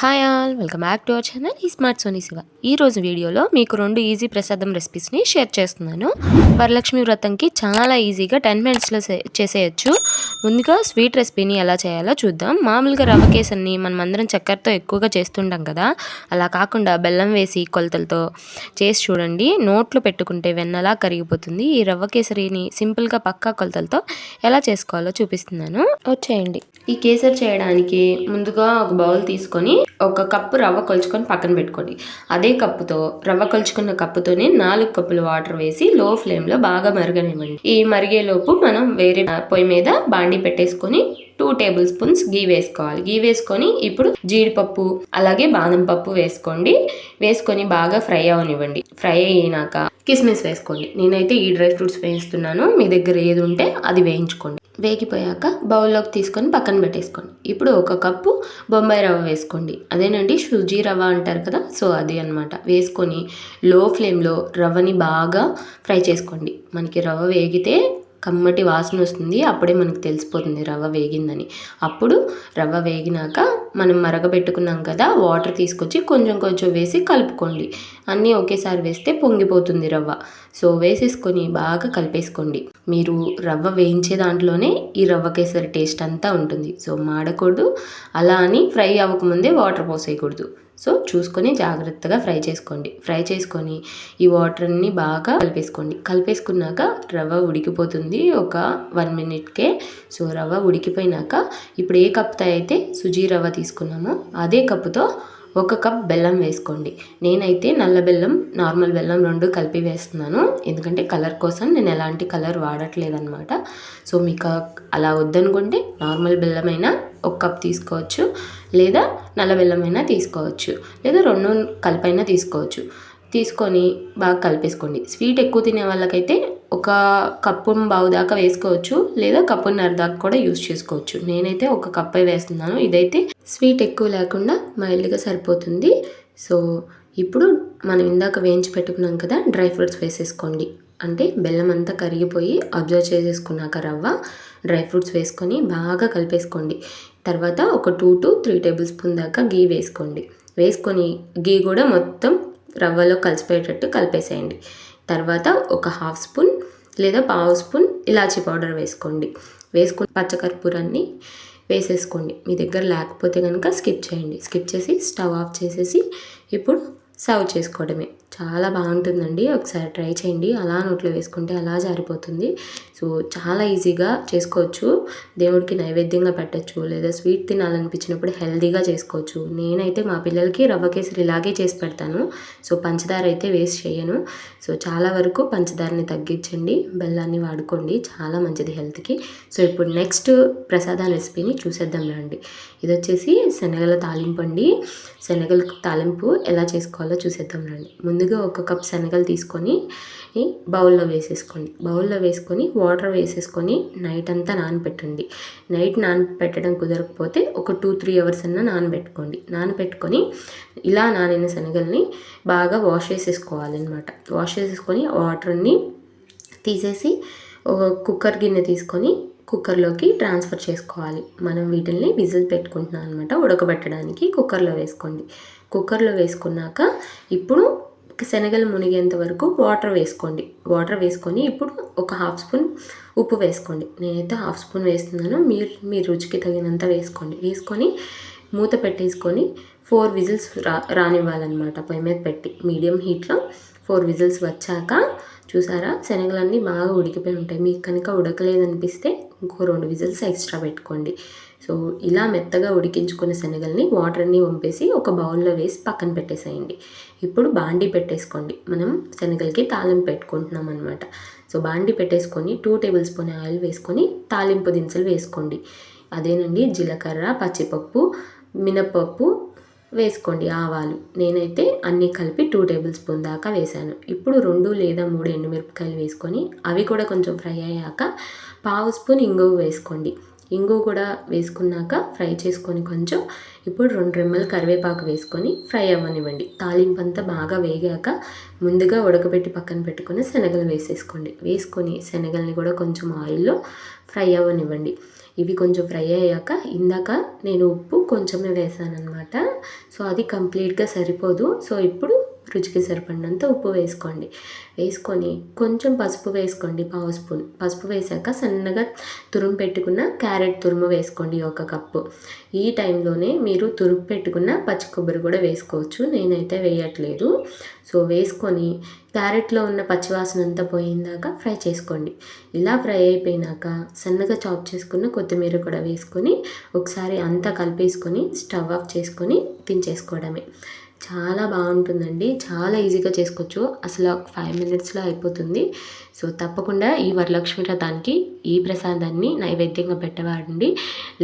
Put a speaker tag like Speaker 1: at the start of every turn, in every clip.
Speaker 1: Hi all welcome back to our channel ఈ smart Soni Shiva ఈ రోజు వీడియోలో మీకు రెండు ఈజీ ప్రసాదం రెసిపీస్ని షేర్ చేస్తున్నాను. వరలక్ష్మి వ్రతంకి చాలా ఈజీగా టెన్ మినిట్స్లో చేసేయచ్చు. ముందుగా స్వీట్ రెసిపీని ఎలా చేయాలో చూద్దాం. మామూలుగా రవ్వ కేసరిని మనం అందరం చక్కెరతో ఎక్కువగా చేస్తుంటాం కదా. అలా కాకుండా బెల్లం వేసి కొలతలతో చేసి చూడండి. నోట్లో పెట్టుకుంటే వెన్నలా కరిగిపోతుంది. ఈ రవ్వ కేసరిని సింపుల్గా పక్కా కొలతలతో ఎలా చేసుకోవాలో చూపిస్తున్నాను. వచ్చేయండి. ఈ కేసరి చేయడానికి ముందుగా ఒక బౌల్ తీసుకొని ఒక కప్పు రవ్వ కొలుచుకొని పక్కన పెట్టుకోండి. అదే కప్పుతో రవ్వ కొలుచుకున్న కప్పుతోనే నాలుగు కప్పులు వాటర్ వేసి లో ఫ్లేమ్లో బాగా మరగనివ్వండి. ఈ మరిగేలోపు మనం వేరే పొయ్యి మీద బాండి పెట్టేసుకొని టూ టేబుల్ స్పూన్స్ గీ వేసుకోవాలి. గీ వేసుకొని ఇప్పుడు జీడిపప్పు అలాగే బాదం పప్పు వేసుకోండి. వేసుకొని బాగా ఫ్రై అవనివ్వండి. ఫ్రై అయినాక కిస్మిస్ వేసుకోండి. నేనైతే ఈ డ్రై ఫ్రూట్స్ వేయిస్తున్నాను. మీ దగ్గర ఏది ఉంటే అది వేయించుకోండి. వేగిపోయాక బౌల్లోకి తీసుకొని పక్కన పెట్టేసుకోండి. ఇప్పుడు ఒక కప్పు బొంబాయి రవ్వ వేసుకోండి. అదేనండి సుజీ రవ్వ అంటారు కదా సో అది అనమాట వేసుకొని లో ఫ్లేమ్లో రవ్వని బాగా ఫ్రై చేసుకోండి. మనకి రవ్వ వేగితే కమ్మటి వాసన వస్తుంది అప్పుడే మనకు తెలిసిపోతుంది రవ్వ వేగిందని. అప్పుడు రవ్వ వేగినాక మనం మరగబెట్టుకున్నాం కదా వాటర్ తీసుకొచ్చి కొంచెం కొంచెం వేసి కలుపుకోండి. అన్నీ ఒకేసారి వేస్తే పొంగిపోతుంది రవ్వ. సో వేసేసుకొని బాగా కలిపేసుకోండి. మీరు రవ్వ వేయించే దాంట్లోనే ఈ రవ్వ కేసరి టేస్ట్ అంతా ఉంటుంది. సో మాడకూడదు. అలా అని ఫ్రై అవ్వకముందే వాటర్ పోసేయకూడదు. సో చూసుకొని జాగ్రత్తగా ఫ్రై చేసుకోండి. ఫ్రై చేసుకొని ఈ వాటర్ని బాగా కలిపేసుకోండి. కలిపేసుకున్నాక రవ్వ ఉడికిపోతుంది ఒక వన్ మినిట్కే. సో రవ్వ ఉడికిపోయినాక ఇప్పుడు ఏ కప్తో అయితే సుజీ రవ్వ తీసుకున్నామో అదే కప్పుతో ఒక కప్ బెల్లం వేసుకోండి. నేనైతే నల్ల బెల్లం నార్మల్ బెల్లం రెండు కలిపి వేస్తున్నాను. ఎందుకంటే కలర్ కోసం నేను ఎలాంటి కలర్ వాడట్లేదనమాట సో మీకు అలా వద్దనుకుంటే నార్మల్ బెల్లమైనా ఒక కప్ తీసుకోవచ్చు. లేదా నల్ల బెల్లమైనా తీసుకోవచ్చు. లేదా రెండు కలిపైనా తీసుకోవచ్చు. తీసుకొని బాగా కలిపేసుకోండి. స్వీట్ ఎక్కువ తినే వాళ్ళకైతే ఒక కప్పు బావు దాకా వేసుకోవచ్చు. లేదా కప్పున్నర దాకా కూడా యూస్ చేసుకోవచ్చు. నేనైతే ఒక కప్పే వేస్తున్నాను. ఇదైతే స్వీట్ ఎక్కువ లేకుండా మైల్డ్గా సరిపోతుంది. సో ఇప్పుడు మనం ఇందాక వేయించి పెట్టుకున్నాం కదా డ్రై ఫ్రూట్స్ వేసేసుకోండి. అంటే బెల్లం అంతా కరిగిపోయి అబ్జర్వ్ చేసేసుకున్నాక రవ్వ డ్రై ఫ్రూట్స్ వేసుకొని బాగా కలిపేసుకోండి. తర్వాత ఒక two to three tablespoon దాకా గీ వేసుకోండి. వేసుకొని గీ కూడా మొత్తం రవ్వలో కలిసిపోయేటట్టు కలిపేసేయండి. తర్వాత ఒక హాఫ్ స్పూన్ లేదా పావు స్పూన్ ఇలాచీ పౌడర్ వేసుకోండి. వేసుకుని పచ్చకర్పూరాన్ని వేసేసుకోండి. మీ దగ్గర లేకపోతే కనుక స్కిప్ చేయండి. స్కిప్ చేసి స్టవ్ ఆఫ్ చేసేసి ఇప్పుడు సర్వ్ చేసుకోవడమే. చాలా బాగుంటుందండి. ఒకసారి ట్రై చేయండి. అలా నోట్లో వేసుకుంటే అలా జారిపోతుంది. సో చాలా ఈజీగా చేసుకోవచ్చు. దేవుడికి నైవేద్యంగా పెట్టచ్చు. లేదా స్వీట్ తినాలనిపించినప్పుడు హెల్తీగా చేసుకోవచ్చు. నేనైతే మా పిల్లలకి రవ్వ కేసరి ఇలాగే చేసి పెడతాను. సో పంచదార అయితే వేస్ట్ చేయను. సో చాలా వరకు పంచదారని తగ్గించండి. బెల్లాన్ని వాడుకోండి. చాలా మంచిది హెల్త్కి. సో ఇప్పుడు నెక్స్ట్ ప్రసాద రెసిపీని చూసేద్దాం రండి. ఇది వచ్చేసి శనగల తాలింపు అండి. శనగల తాలింపు ఎలా చేసుకోవాలో చూసేద్దాం రండి. ముందు ముందుగా ఒక కప్ శనగలు తీసుకొని బౌల్లో వేసేసుకోండి. బౌల్లో వేసుకొని వాటర్ వేసేసుకొని నైట్ అంతా నానబెట్టండి నైట్ నానబెట్టడం కుదరకపోతే ఒక టూ త్రీ అవర్స్ అన్నా నానబెట్టుకోండి. నానబెట్టుకొని ఇలా నానిన శనగల్ని బాగా వాష్ చేసేసుకోవాలన్నమాట. వాష్ చేసేసుకొని వాటర్ని తీసేసి ఒక కుక్కర్ గిన్నె తీసుకొని కుక్కర్లోకి ట్రాన్స్ఫర్ చేసుకోవాలి. మనం వీటిల్ని విజిల్ పెట్టుకుంటున్నాం అనమాట ఉడకబెట్టడానికి కుక్కర్లో వేసుకోండి. కుక్కర్లో వేసుకున్నాక ఇప్పుడు శనగలు మునిగేంత వరకు వాటర్ వేసుకోండి. వాటర్ వేసుకొని ఇప్పుడు ఒక హాఫ్ స్పూన్ ఉప్పు వేసుకోండి. నేనైతే హాఫ్ స్పూన్ వేస్తున్నాను. మీరు మీ రుచికి తగినంత వేసుకోండి. వేసుకొని మూత పెట్టేసుకొని ఫోర్ విజిల్స్ రా రానివ్వాలన్నమాట పొయ్యి మీద పెట్టి. మీడియం హీట్లో ఫోర్ విజిల్స్ వచ్చాక చూసారా? శనగలన్నీ బాగా ఉడికిపోయి ఉంటాయి. మీకు కనుక ఉడకలేదనిపిస్తే ఇంకో రెండు విజిల్స్ ఎక్స్ట్రా పెట్టుకోండి. సో ఇలా మెత్తగా ఉడికించుకున్న శనగల్ని వాటర్ని వంపేసి ఒక బౌల్లో వేసి పక్కన పెట్టేసేయండి. ఇప్పుడు బాండీ పెట్టేసుకోండి. మనం శనగలకి తాలింపు పెట్టుకుంటున్నాం అనమాట సో బాండీ పెట్టేసుకొని టూ టేబుల్ స్పూన్ ఆయిల్ వేసుకొని తాలింపు దినుసులు వేసుకోండి. అదేనండి జీలకర్ర పచ్చిపప్పు మినపప్పు వేసుకోండి ఆవాలు. నేనైతే అన్నీ కలిపి టూ టేబుల్ స్పూన్ దాకా వేసాను ఇప్పుడు రెండు లేదా మూడు ఎండుమిరపకాయలు వేసుకొని అవి కూడా కొంచెం ఫ్రై అయ్యాక పావు స్పూన్ ఇంగువ వేసుకోండి. ఇంగు కూడా వేసుకున్నాక ఫ్రై చేసుకొని కొంచెం ఇప్పుడు రెండు రెమ్మలు కరివేపాకు వేసుకొని ఫ్రై అవ్వనివ్వండి. తాలింపు అంతా బాగా వేగాక ముందుగా ఉడకబెట్టి పక్కన పెట్టుకొని శనగలు వేసేసుకోండి. వేసుకొని శనగల్ని కూడా కొంచెం ఆయిల్లో ఫ్రై అవ్వనివ్వండి. ఇవి కొంచెం ఫ్రై అయ్యాక ఇందాక నేను ఉప్పు కొంచెమే వేసాను అనమాట సో అది కంప్లీట్గా సరిపోదు. సో ఇప్పుడు రుచికి సరిపడినంత ఉప్పు వేసుకోండి. వేసుకొని కొంచెం పసుపు వేసుకోండి పావు స్పూన్. పసుపు వేసాక సన్నగా తురుము పెట్టుకున్న క్యారెట్ తురుము వేసుకోండి ఒక కప్పు. ఈ టైంలోనే మీరు తురుము పెట్టుకున్న పచ్చి కొబ్బరి కూడా వేసుకోవచ్చు. నేనైతే వేయట్లేదు. సో వేసుకొని క్యారెట్లో ఉన్న పచ్చివాసన అంతా పోయిందాక ఫ్రై చేసుకోండి. ఇలా ఫ్రై అయిపోయినాక సన్నగా చాప్ చేసుకున్న కొత్తిమీర కూడా వేసుకొని ఒకసారి అంతా కలిపేసుకొని స్టవ్ ఆఫ్ చేసుకొని తినేసుకోవడమే చాలా బాగుంటుందండి. చాలా ఈజీగా చేసుకోవచ్చు. అసలు ఒక ఫైవ్ మినిట్స్లో అయిపోతుంది. సో తప్పకుండా ఈ వరలక్ష్మి వ్రతానికి ఈ ప్రసాదాన్ని నైవేద్యంగా పెట్టవాడండి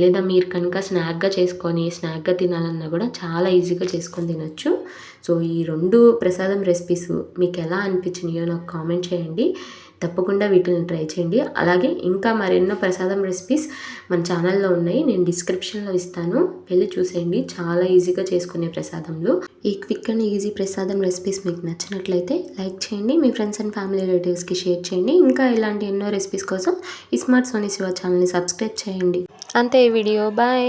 Speaker 1: లేదా మీరు కనుక స్నాక్గా చేసుకొని స్నాక్గా తినాలన్నా కూడా చాలా ఈజీగా చేసుకొని తినొచ్చు. సో ఈ రెండు ప్రసాదం రెసిపీస్ మీకు ఎలా అనిపించినాయో నాకు కామెంట్ చేయండి. తప్పకుండా వీటిని ట్రై చేయండి. అలాగే ఇంకా మరెన్నో ప్రసాదం రెసిపీస్ మన ఛానల్లో ఉన్నాయి. నేను డిస్క్రిప్షన్లో ఇస్తాను. వెళ్ళి చూసేయండి. చాలా ఈజీగా చేసుకునే ప్రసాదంలో. ఈ quick and easy prasadam recipes మీకు నచ్చినట్లయితే లైక్ చేయండి. మీ ఫ్రెండ్స్ అండ్ ఫ్యామిలీ రిలేటివ్స్కి షేర్ చేయండి. ఇంకా ఇలాంటి ఎన్నో రెసిపీస్ కోసం ఈ స్మార్ట్ సోనీ శివ ఛానల్ని సబ్స్క్రైబ్ చేయండి. అంతే ఈ వీడియో బాయ్